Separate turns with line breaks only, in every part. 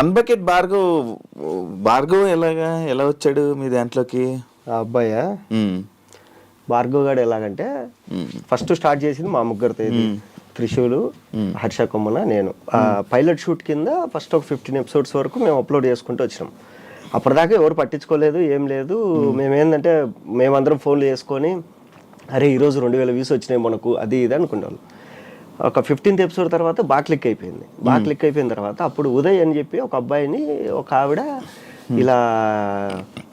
Fun bucket Bhargav Bhargav ఎలాగా ఎలా వచ్చాడు మీ దాంట్లోకి?
ఆ అబ్బాయి? భార్గవ్ గాడు ఎలాగంటే ఫస్ట్ స్టార్ట్ చేసింది మా ముగ్గురితో ఇది త్రిశూలు హర్ష కొమ్మన నేను. ఆ పైలట్ షూట్ కింద ఫస్ట్ ఒక ఫిఫ్టీన్ ఎపిసోడ్స్ వరకు మేము అప్లోడ్ చేసుకుంటూ వచ్చినాం. అప్పటిదాకా ఎవరు పట్టించుకోలేదు ఏం లేదు. మేమేందంటే మేమందరం ఫోన్లు చేసుకొని అరే ఈరోజు రెండు వేల వ్యూస్ వచ్చినాయి మనకు అది ఇది అనుకున్నాం ఒక ఫిఫ్టీన్త్ ఎపిసోడ్ తర్వాత బాగా క్లిక్ అయిపోయింది. బాగా క్లిక్ అయిపోయిన తర్వాత అప్పుడు ఉదయ్ అని చెప్పి ఒక అబ్బాయిని ఒక ఆవిడ ఇలా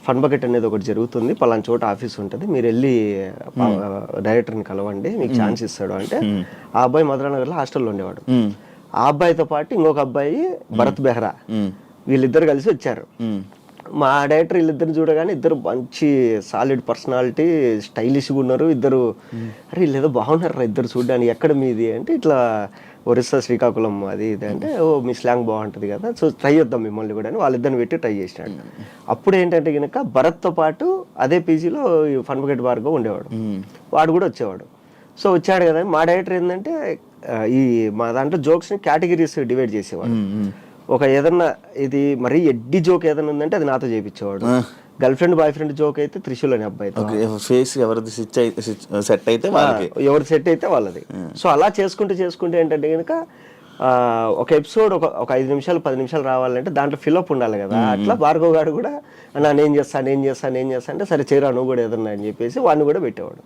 ఫన్ బకెట్ అనేది ఒకటి జరుగుతుంది. పలానా చోట ఆఫీస్ ఉంటుంది. మీరు వెళ్ళి డైరెక్టర్ని కలవండి. మీకు ఛాన్స్ ఇస్తాడు అంటే ఆ అబ్బాయి మధురానగర్లో హాస్టల్లో ఉండేవాడు. ఆ అబ్బాయితో పాటు ఇంకొక అబ్బాయి భరత్ బెహ్రా వీళ్ళిద్దరు కలిసి వచ్చారు. మా డైరెక్టర్ వీళ్ళిద్దరు చూడగానే ఇద్దరు మంచి సాలిడ్ పర్సనాలిటీ స్టైలిష్గా ఉన్నారు. ఇద్దరు అరే వీళ్ళేదో బాగున్నారు ఇద్దరు చూడడానికి. ఎక్కడ మీది? అంటే ఇట్లా ఒరిస్సా శ్రీకాకుళం అది ఇది అంటే ఓ మీ స్లాంగ్ బాగుంటుంది కదా. సో ట్రై చేద్దాం మిమ్మల్ని కూడా అని వాళ్ళిద్దరిని పెట్టి ట్రై చేసినాడు. అప్పుడు ఏంటంటే కనుక భరత్తో పాటు అదే పీజీలో ఫన్ బకెట్ బార్గా ఉండేవాడు. వాడు కూడా వచ్చేవాడు. సో వచ్చాడు కదా. మా డైరెక్టర్ ఏంటంటే ఈ మా దాంట్లో జోక్స్ని కేటగిరీస్ డివైడ్ చేసేవాడు. ఒక ఏదన్నా ఇది మరీ ఎడ్డి జోక్ ఏదైనా ఉందంటే అది నాతో చేపించేవాడు girlfriend boyfriend joke అయితే త్రిశూల్ అనే అబ్బాయితో
ఓకే ఫేస్ ఎవరిది అయితే సెట్ అయితే వాళ్ళకి.
ఎవరు సెట్ అయితే వాళ్ళది. సో అలా చేసుకుంటూ చేసుకుంటూ ఏంటంటే కనుక ఒక ఎపిసోడ్ ఒక ఒక ఐదు నిమిషాలు పది నిమిషాలు రావాలంటే దాంట్లో ఫిల్అప్ ఉండాలి కదా. అట్లా భార్గవ్ గారు కూడా నేను చేస్తాను నేను చేస్తాను నేను చేస్తాను అంటే సరే చేయరా నువ్వు కూడా ఏదన్నా అని చెప్పేసి వాడిని కూడా పెట్టేవాడు.